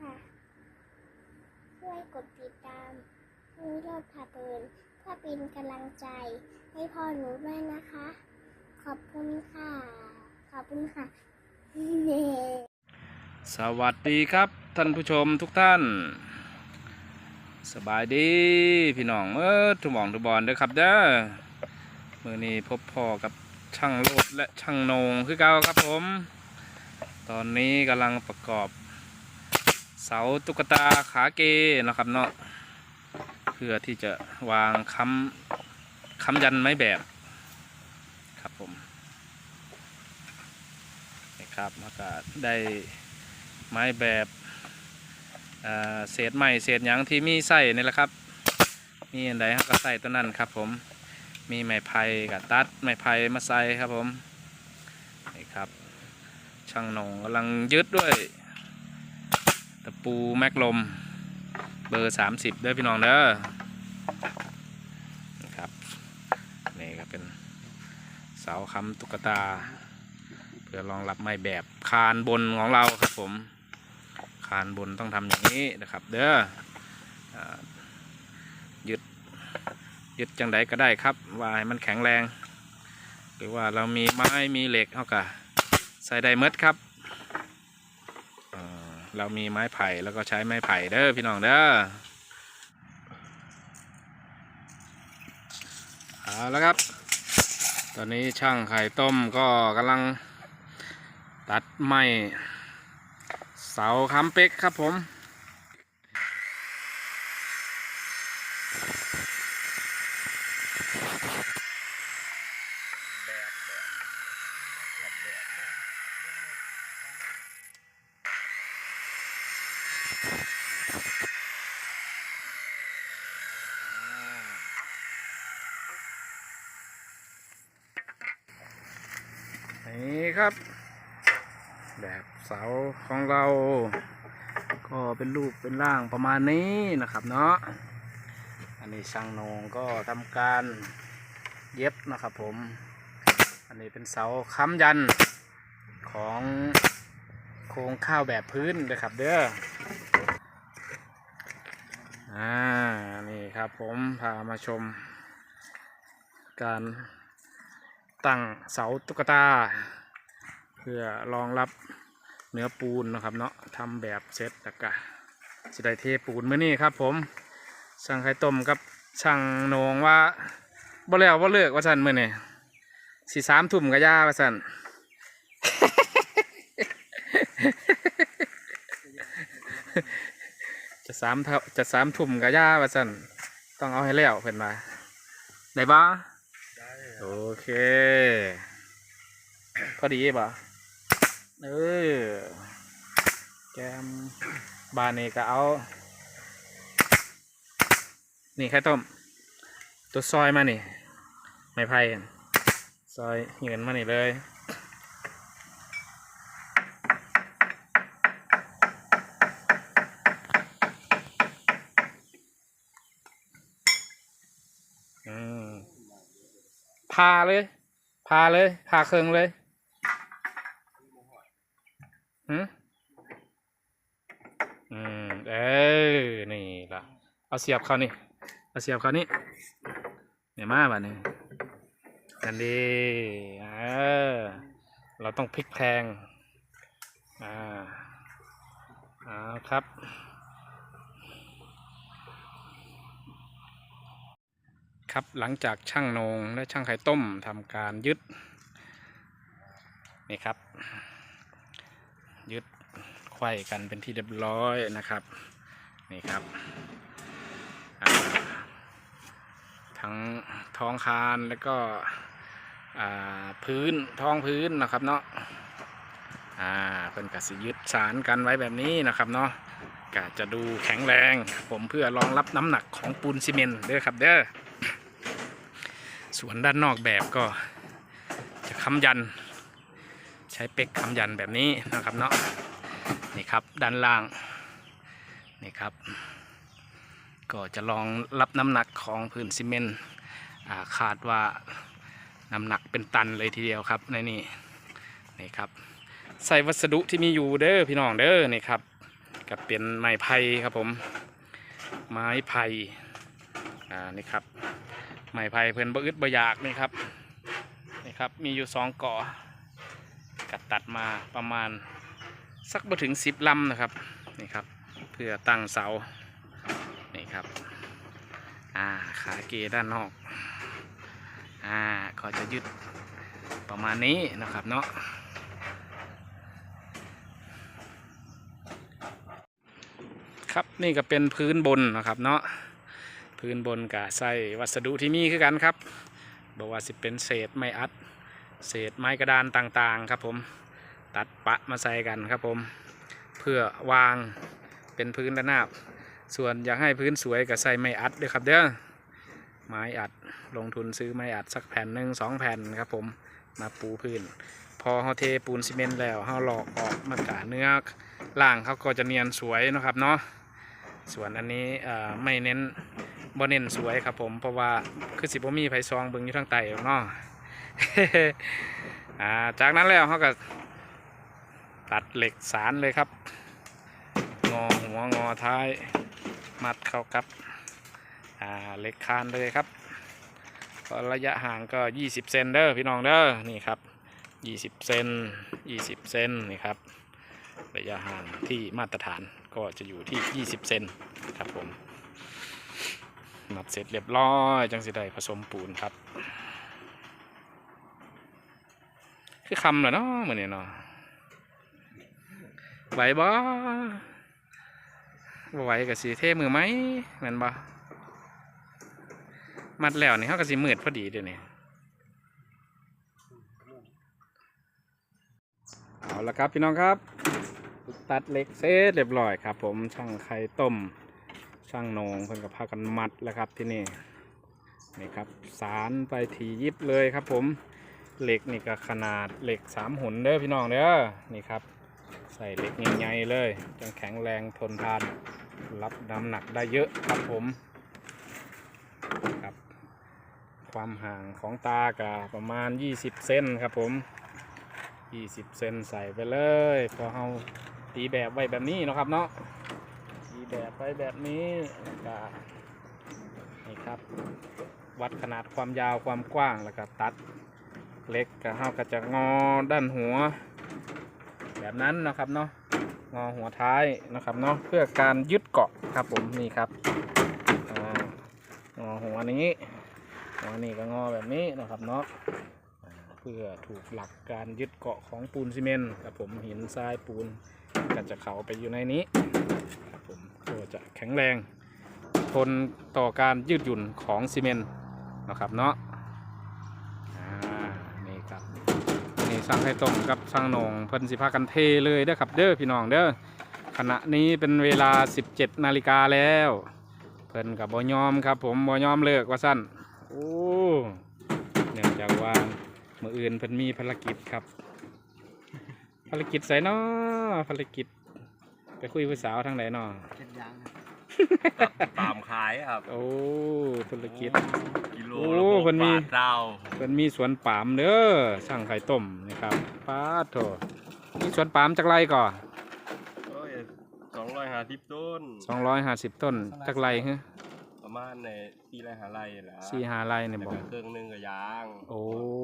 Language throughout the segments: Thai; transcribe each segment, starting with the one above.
ค่ะ ช่วยกดติดตามนุ้ยรอดพาเพลินเพื่อเป็นกำลังใจให้พ่อหนูด้วยนะคะ ขอบคุณค่ะ ขอบคุณค่ะเย้สวัสดีครับ ท่านผู้ชมทุกท่าน สบายดีพี่น้องเออทุกหมองทุกบอลเด้อครับเด้อมือนี้พบพ่อกับช่างโลดและช่างโนงคือเก่าครับผม ตอนนี้กำลังประกอบ เสาตุ๊กตาขาเกนะครับเนาะเพื่อที่จะวางค้ำค้ำยันไม้แบบครับผมนะครับแล้วก็ได้ไม้แบบเอ่อเศษไม้เศษหยังที่มีใส่นี่แหละครับ มีอันใดครับก็ใส่ตัวนั้นครับผมมีไม้ไผ่กับตัดไม้ไผ่มาใส่ครับผมนี่ครับช่างนงกำลังยึดด้วย ตะปูแมกลม เบอร์30เด้อพี่น้องเด้อนะครับนี่ครับเป็นเสาค้ำตุ๊กตา เพื่อรองรับไม้แบบคานบนของเราครับผม คานบนต้องทำอย่างนี้นะครับ เด้อยึดยึดจังใดก็ได้ครับว่าให้มันแข็งแรง หรือว่าเรามีไม้มีเหล็กเขาก็ใส่ได้หมดครับ เรามีไม้ไผ่แล้วก็ใช้ไม้ไผ่เด้อพี่น้องเด้อเอาแล้วครับ ตอนนี้ช่างไข่ต้มก็กำลังตัดไม้เสาค้ำเป๊กครับผม นี่ครับ แบบเสาของเรา ก็เป็นรูปเป็นร่างประมาณนี้นะครับเนาะอันนี้ช่างนงก็ทำการเย็บนะครับผม อันนี้เป็นเสาค้ำยันของโครงข้าวแบบพื้นนะครับเด้ออ่านี่ครับผมพามาชม การตั้งเสาตุ๊กตา พื่อรองรับเนื้อปูนนะครับเนาะทำแบบเซตแล้วก็สิได้เทปูนเมื่อนี้ครับ ผมช่างไข่ต้มกับช่างโหนงว่าบ่แล้วบ่เลิกว่าสันมื่อนี่สี่สามทุ่มกับย่าว่าสันจะสามเท่าจะสามทุ่มกับย่าว่าสันต้องเอาให้แล้วเพิ่นมาได้บ่โอเค พอดีป่ะ เออแกมบานนี่ก็เอา นี่ไข่ต้ม ตัวซอยมานี่ ไม้ไผ่ซอยเหงินมานี่เลยอืมพาเลย พาเลย พาเครื่องเลยหืมอืม เออ นี่ล่ะ เอาเสียบเขานี่เอาเสียบเขานี่เนี่ยมาบ้านี่นั่นดีเออเราต้องพลิกแพงอ่าเอาครับครับหลังจากช่างนงและช่างไข่ต้มทำการยึดนี่ครับ ยึดไขว้กันเป็นที่เรียบร้อยนะครับ นี่ครับอ่า ทั้งท้องคานแล้วก็พื้นท้องพื้นนะครับเนาะอ่าเป็นกสิยึดสารกันไว้แบบนี้นะครับเนาะก็จะดูแข็งแรงผมเพื่อรองรับน้ำหนักของปูนซีเมนต์เด้อครับเด้อส่วนด้านนอกแบบก็จะค้ำยัน ใช้เป็กค้ำยันแบบนี้นะครับเนาะนี่ครับด้านล่างนี่ครับ ก็จะลองรับน้ำหนักของพื้นซีเมนต์คาดว่าน้ำหนักเป็นตันเลยทีเดียวครับในนี่นี่ครับ ใส่วัสดุที่มีอยู่เด้อพี่น้องเด้อนี่ครับกับเป็นไม้ไผ่ครับผม ไม้ไผ่อ่านี่ครับไม้ไผ่เพิ่อนบ่อึดบ่อยากนี่ครับนี่ครับมีอยู่สองเกาะกัดตัดมาประมาณสักบ่ถึงสิบลำนะครับนี่ครับ เพื่อตั้งเสา ครับ อ่าขาเกด้านนอก อ่าก็จะยึดประมาณนี้นะครับเนาะครับนี่ก็เป็นพื้นบนนะครับเนาะพื้นบนกะใส่วัสดุที่มีคือกันครับบอกว่าสิเป็นเศษไม้อัด เศษไม้กระดานต่างๆครับผมตัดปะมาใส่กันครับผม เพื่อวางเป็นพื้นระนาบ ส่วนอยากให้พื้นสวยก็ใส่ไม้อัดด้วยครับเด้อไม้อัดลงทุนซื้อไม้อัดสักแผ่นหนึ่งสองแผ่นครับผมมาปูพื้น พอเขาเทปูนซีเมนต์แล้วเขาหลอกออกมากะเนื้อล่างเขาก็จะเนียนสวยนะครับเนาะส่วนอันนี้ไม่เน้นบ่เน้นสวยครับผมเพราะว่าคือสิบมีไผซองเบิ่งอยู่ทางใต้หรอกเนาะอ่าจากนั้นแล้วเขาก็ตัดเหล็กสารเลยครับ งอหัวงอท้าย มัดเข้ากับอ่าเหล็กคานเลยครับก็ระยะห่างก็ 20 เซนเด้อพี่น้องเด้อนี่ครับ 20 เซน 20 เซนนี่ครับ ระยะห่างที่มาตรฐานก็จะอยู่ที่ 20 เซนครับผมมัดเสร็จเรียบร้อย จังสิได้ผสมปูนครับ คือคำเหรอเนาะเหมือนเนี่ยเนาะไหวบ่ บ่ไหวกับสีเทมือไหมแม่นบ่มัดแล้วนี่เขาก็สิมืดพอดีเดี๋ยวนี้เอาละครับพี่น้องครับ ตัดเหล็กเสร็จเรียบร้อยครับ ผมช่างไข่ต้ม ช่างนงเพิ่นกับพากันมัดแล้วครับที่นี่นี่ครับสารไปถียิบเลยครับ ผมเหล็กนี่ก็ขนาดเหล็กสามหุนเด้อพี่น้องเด้อนี่ครับ ใส่เหล็กใหญ่ๆเลยจังแข็งแรงทนทาน รับน้ำหนักได้เยอะครับผมครับความห่างของตากะประมาณ 20 เซนครับผม 20 เซนใส่ไปเลยพอเอาตีแบบไว้แบบนี้นะครับเนาะมีแบบไปแบบนี้แล้วก็นี่ครับ วัดขนาดความยาวความกว้างแล้วก็ตัดเล็กก็เท่ากับจะงอด้านหัว แบบนั้นนะครับเนาะ งอหัวท้ายนะครับเนาะเพื่อการยึดเกาะครับผมนี่ครับงอหัวนี้หัวนี้ก็งอแบบนี้นะครับเนาะเพื่อถูกหลักการยึดเกาะของปูนซีเมนต์ครับผมหินทรายปูนก็จะเข้าไปอยู่ในนี้ครับผมก็จะแข็งแรงทนต่อการยืดหยุ่นของซีเมนต์นะครับเนาะ สร้างให้ตรงกับสร้างหนงเพิ่นสิพากันเทเลยเด้อครับเด้อพี่น้องเด้อขณะนี้เป็นเวลา 17นาฬิกาแล้ว เพิ่นกับบ่ยอมครับ ผมบ่ยอมเลิกว่าสั้นโอ้เนื่องจากว่ามืออื่นเพิ่นมีภารกิจครับ ภารกิจใส่นาะภารกิจไปคุยผู้สาวทางไหนเนาะเก็บยางครับ ตามขายครับ โอ้ธุรกิจ กิโลโอ้ละหกมันมี บาทเจ้าเป็นมีสวนปาล์มเด้อช่างไข่ต้มนี่ครับป้าดโถมีสวนปาล์มจากไรก่อนสองร้อยห้าสิบต้นสองร้อยห้าสิบต้นจากไรฮะประมาณในสี่ไรหาไรแหละสี่ห้าไรเนี่ยแล้วบอก ก็เครื่องหนึงกับยางโอ้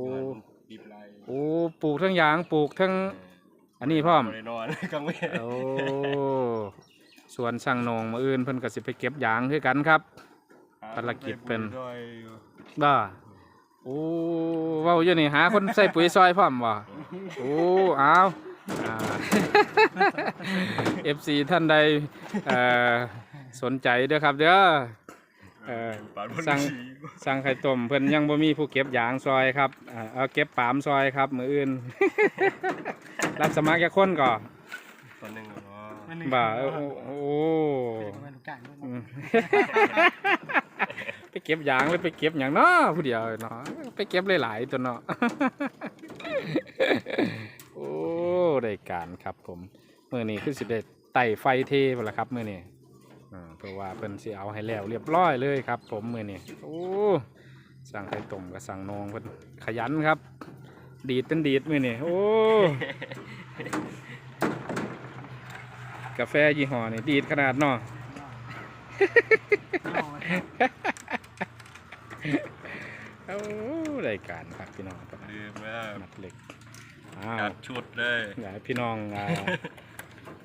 เงินสิบไรโอ้ปลูกทั้งยางปลูกทั้งอันนี้พร้อม บ่ได้นอน กลางเว้นโอ้ สวนช่างโหนงมาอื่นเพิ่นก็สิไปเก็บยางคือกันครับภารกิจเป็นด้วยอยู่บ้าโอ้เว้าอยู่นี่หาคนใส่ปุ๋ยซอยพร้อมบ่โอ้เอาอ่า FC ท่านใดเอ่อสนใจเด้อครับเด้อเอ่อปาดบนสั่งชีสั่งไข่ต้มเพิ่นยังบ่มีผู้เก็บยางซอยครับอ่าเอาเก็บปาล์มซอยครับ มืออื่น รับสมัครแค่คนก่อนตัวหนึ่งเหรอบ่าโอ้โอ้ เป็นทุกอย่างด้วยอืม ไปเก็บยางเลยไปเก็บอย่างเนาะผู้เดียวเนาะไปเก็บหลายๆตัวเนาะ โอ้ได้การครับผมเมื่อนี้คือสิได้ไต่ไฟเทไปละครับเมื่อนี้อ่าเพราะว่าเพิ่นสิเอาให้แล้วเรียบร้อยเลยครับ ผมมื่อนี้โอ้สั่งไข่ต้มกับสั่งนองเพิ่นขยันครับ ดีดเป็นดีดมื่อนี้โอ้ กกาแฟยี่ห้อนี่ดีดขนาดเนาะเอาไว้ครับโอ้รายการครับพี่น้องประมาณลืมแล้วมัดเหล็กอ้าวจัดชุดเลยอยากให้พี่น้องอ่า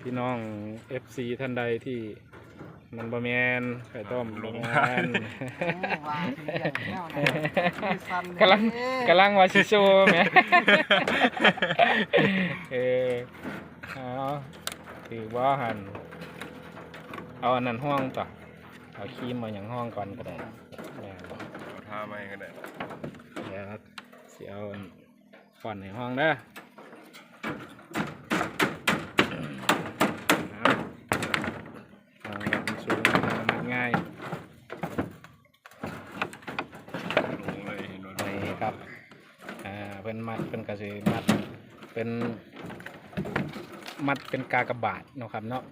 พี่น้อง FC ท่านใดที่มันบะแมนไข่ต้มบะแมนโอ้วางทีเดียวแนวเนี่ยมีสั่นเลยกำลังกำลังว่าชิโชว์ไหมเออเอา ถือว่าหันเอาอันนั้นห้องต่อเอาครีมมาอย่างห้องก่อนก็ได้แม่นเอาท่าไม่ก็ได้เดี๋ยวเสียเอาอันก่อนในห้องเด้อเอาเอาแบบมันสูงมันง่ายลงเลยเห็นว่านี่ครับ อ่า เป็นมัดเป็นกระสือมัด เป็น มัดเป็นกากบาทเนาะครับเนาะ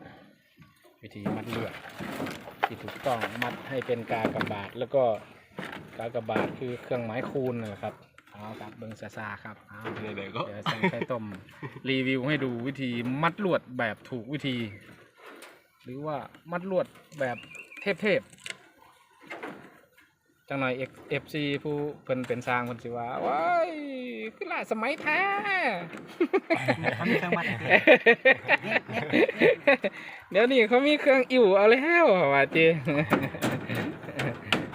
วิธีมัดเลือดที่ถูกต้องมัดให้เป็นกากบาทแล้วก็กากบาทคือเครื่องหมายคูณนะครับเอาครับเบิ้งซาซาครับเอาเดี๋ยวๆก็ เดี๋ยวสั่งไข่ต้มรีวิวให้ดูวิธีมัดลวดแบบถูกวิธี หรือว่ามัดลวดแบบเทพๆ จังหน่อยเอฟซีผู้เพิ่นเป็นสร้างเพิ่นสิว่าว้ายคือล่าสมัยแท้เขามีเครื่องมัดให้เดี๋ยวนี้เขามีเครื่องอิ่วเอาแล้วว่าจี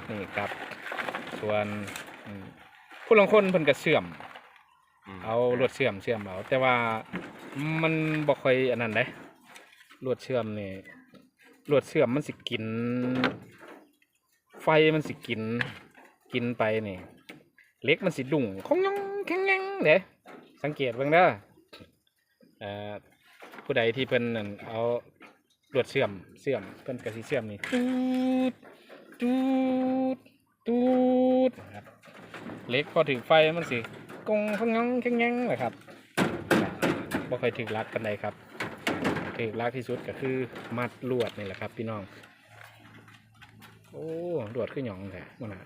นี่ครับ ส่วนอืมผู้ลางคนเพิ่นก็เสื่อมมเอาลวดเชื่อมเชื่อมเอาแต่ว่ามันบ่ค่อยอันนั้นเด้ลวดเชื่อมนี่ลวดเชื่อมมันสิกิน ไฟมันสิกิน กินไปนี่เล็กมันสิดุ่งคงยังแข็งยังเด้สังเกตเบิ่งเด้อเอ่อผู้ใดที่เพิ่นนั่นเอาลวดเชื่อมเชื่อมเพิ่นก็สิเชื่อมนี่ตูดตูดตูดครับเล็กพอถึงไฟมันสิกงพะงังแข็งยังเลยครับบ่ค่อยถึกรักกันใดครับถึกรักที่สุดก็คือมัดลวดนี่แหละครับพี่น้อง โอ้ลวดคือหยองแท้มันน่ะ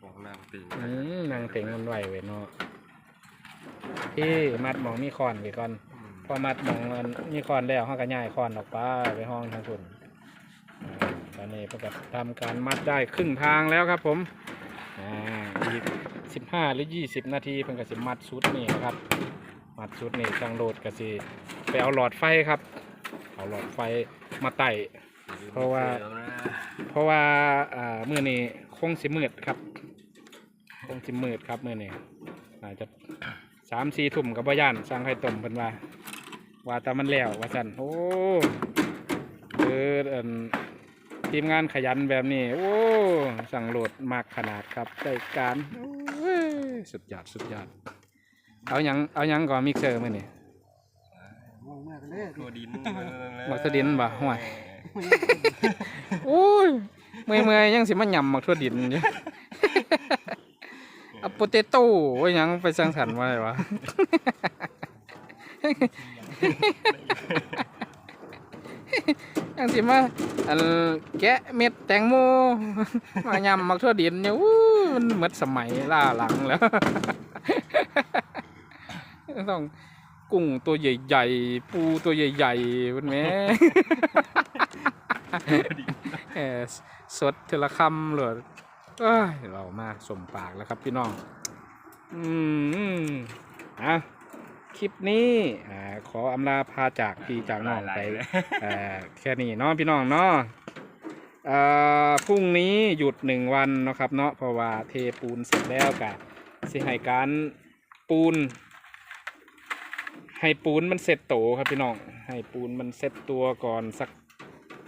ของนางติงอืมนางเต็งมันไหวไว้เนาะพี่มัดหมองมีคอนไว้ก่อนอืมพอมัดหมองมันมีคอนแล้วห้องก็ย้ายคอนออกไปไปห้องทางคุณอ่าตอนนี้เพิ่นก็ทำการมัดได้ครึ่งทางแล้วครับ ผมอ่าอีกสิบห้าหรือยี่สิบนาทีเพิ่นก็สิมัดชุดนี่นะครับ มัดชุดนี่ช่างโหลดก็สิ ไปเอาหลอดไฟครับ เอาหลอดไฟมาไต่เพราะว่า เพราะว่าอ่ามื่อนี้คงสิมืดครับ คงสิมืดครับมื่อนี้อาจจะสามสี่ทุ่มกับบ่ย่านสร้างไข่ต้มเพิ่นว่า ว่าแต่มันแล้วว่าสั่นโอ้คืออิ่นทีมงานขยันแบบนี้ โอ้ สั่งโหลดมากขนาดครับได้การโอ้ยสุดยอดสุดยอด เอาหยังเอาหยังก่อนมิกเซอร์มื่อนี้ มองมากเลยตัวดินมักสะดินบ่ห่วยโอ้ยเมื่อยเมื่อยๆยังสิมาหยำมักทั่วดินอยู่เอาโปเตโต้ไว้หยังไปสังสรรค์มาเลยวะยังสิมาอันแกะเม็ดแตงโมมายำมักทั่วดินเนี่ยอู้มันหมดสมัยล่าหลังแล้วต้อง กุ้งตัวใหญ่ๆ ปูตัวใหญ่ๆคุณแม่ เออสดเทละคำเลยเอ้ยเรามาสมปากแล้วครับพี่น้อง อืมอะคลิปนี้อ่าขออำลาพาจากพี่จากน้องไปอ่าแค่นี้เนาะพี่น้องเนาะอ่าพรุ่งนี้หยุดหนึ่งวันเนาะครับเนาะเพราะว่าเทปูนเสร็จแล้วกะสิให้การปูน ให้ปูนมันเสร็จโตครับพี่น้องให้ปูนมันเสร็จตัวก่อนสัก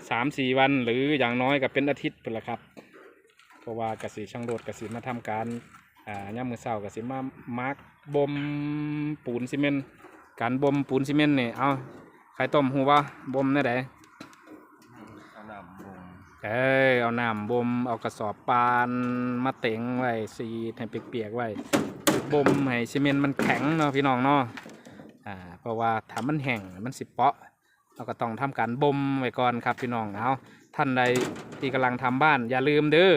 สามสี่วัน หรืออย่างน้อยก็เป็นอาทิตย์เป็นละครับเพราะว่ากสิช่างโดดกสิมาทำการอ่าย่ามมือเสากสิมามาร์กบ่มปูนซีเมนต์การบ่มปูนซีเมนต์นี่เอาไข่ต้มหูว่าบ่มแน่ไดเอาน้ำบ่มเอ้ยเอาน้ำบ่มเอากระสอบปานมาเต็งไว้สีดให้เปียกๆไว้บ่มให้ซีเมนต์มันแข็งเนาะพี่น้องเนาะอ่า เพราะว่าถ้ามันแห้งมันสิเปาะเราก็ต้องทำการบ่มไว้ก่อนครับพี่น้องเอาท่านใดที่กำลังทำบ้านอย่าลืมเด้อ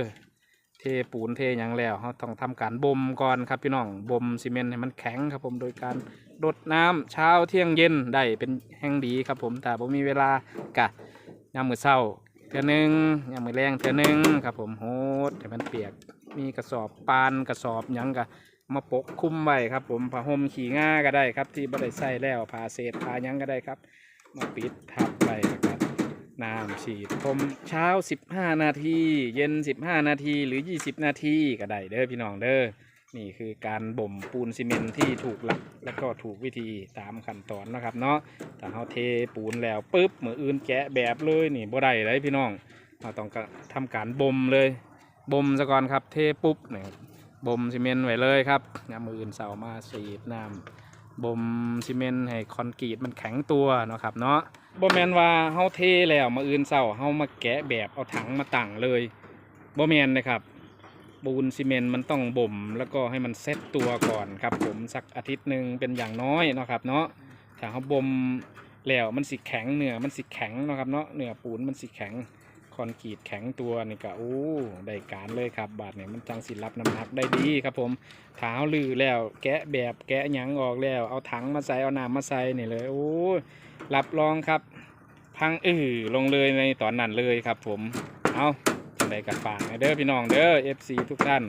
เทปูนเทหยังแล้วเขาต้องทำการบ่มก่อนครับพี่น้องบ่มซีเมนต์ให้มันแข็งครับผมโดยการรดน้ำเช้าเที่ยงเย็นได้เป็นแห่งดีครับผมแต่ผมมีเวลากะยามมื้อเช้าเทื่อหนึงยามมื้อแรงเทื่อหนึงครับผมโหดให้มันเปียกมีกระสอบปานกระสอบยังกะ มาปกคลุมไว้ครับ ผมผ้าห่มขี่ง่าก็ได้ครับ ที่บ่ได้ใส่แล้วผ้าเศษผ้ายังก็ได้ครับ มาปิดทับไว้นะครับน้ำฉีดผมเช้า 15 นาที เย็น 15 นาทีหรือ 20 นาทีก็ได้เด้อพี่น้องเด้อนี่คือการบ่มปูนซีเมนต์ที่ถูกหลักและก็ถูกวิธีตามขั้นตอนนะครับ เนาะถ้าเราเทปูนแล้วปุ๊บเหมืออื่นแกะแบบเลยนี่บ่ได้เลยพี่น้องเราต้องกะทำการบ่มเลยบ่มซะก่อนครับเทปุ๊บนี่ครั บ่มซีเมนต์ไว้เลยครับยามมืออื่นเสามาสีดน้ำบ่มซีเมนต์ให้คอนกรีตมันแข็งตัวเนาะครับเนาะบ่แมนว่าเฮาเทแล้วมาอื่นเศร้าเฮามาแกะแบบเอาถังมาตั้งเลยบ่แมนนะครับปูนซีเมนต์มันต้องบ่มแล้วก็ให้มันเซ็ตตัวก่อนครับ ผมสักอาทิตย์หนึ่งเป็นอย่างน้อยเนาะครับ เนาะถ้าเฮาบ่มแล้วมันสิแข็งเนื้อมันสิแข็งเนาะครับเนาะเนื้อปูนมันสิแข็ง คอนกรีตแข็งตัวนี่ก็โอ้ได้การเลยครับ บาดเนี่ยมันจังสิรับน้ำหนักได้ดีครับผมถ้าลือแล้ว แกะแบบแกะหยังออกแล้ว เอาถังมาใส่เอาน้ำมาใส่นี่เลยโอ้รับรองครับ พังอื้อลงเลยในตอนนั้นเลยครับผมเอาจังใดกับฝากเด้อพี่น้องเด้อ FC ทุกท่าน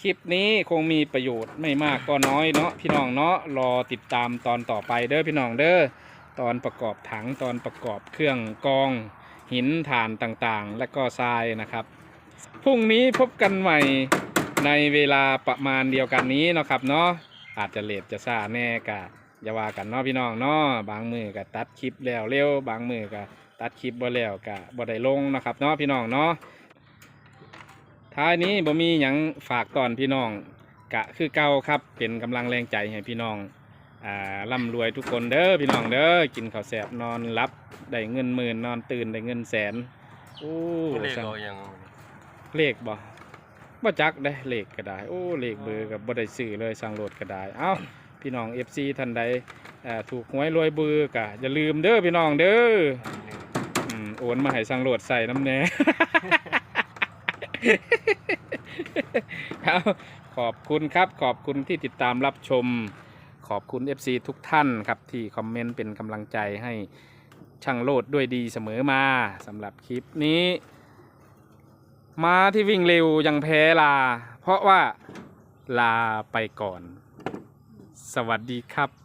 คลิปนี้คงมีประโยชน์ไม่มากก็น้อยเนาะพี่น้องเนาะรอติดตามตอนต่อไปเด้อพี่น้องเด้อตอนประกอบถังตอนประกอบเครื่องกอง หินถ่านต่างๆ และก็ทรายนะครับ พรุ่งนี้พบกันใหม่ในเวลาประมาณเดียวกันนี้นะครับเนาะอาจจะเลทจะซาแน่กะอย่าว่ากันเนาะพี่น้องเนาะบางมือก็ตัดคลิปแล้วเร็วบางมือก็ตัดคลิปบ่แล้วก็บ่ได้ลงนะครับเนาะพี่น้องเนาะท้ายนี้บ่มีหยังฝากก่อนพี่น้องกะคือเก่าครับเป็นกำลังแรงใจให้พี่น้อง อ่าร่ำรวยทุกคนเด้อพี่น้องเด้อกินข้าวแซ่บนอนรับได้เงินหมื่นนอนตื่นได้เงินแสนโอ้เลขสั่งเรายังเลขบ่บ่จักได้เลขก็ได้ โอ้เลขเบอร์ก็บ่ได้ซื้อเลยสั่งโหลดก็ได้เอ้าพี่น้อง FC ท่านใดเอ่อถูกหวยรวยเบือกะอย่าลืมเด้อพี่น้องเด้ออืมโอนมาให้สังโหลดใส่น้ำแหน่ เอาขอบคุณครับขอบคุณที่ติดตามรับชม ขอบคุณ FC ทุกท่านครับที่คอมเมนต์เป็นกำลังใจให้ช่างโลดด้วยดีเสมอมาสำหรับคลิปนี้มาที่วิ่งเร็วยังแพ้ลา เพราะว่าลาไปก่อน สวัสดีครับ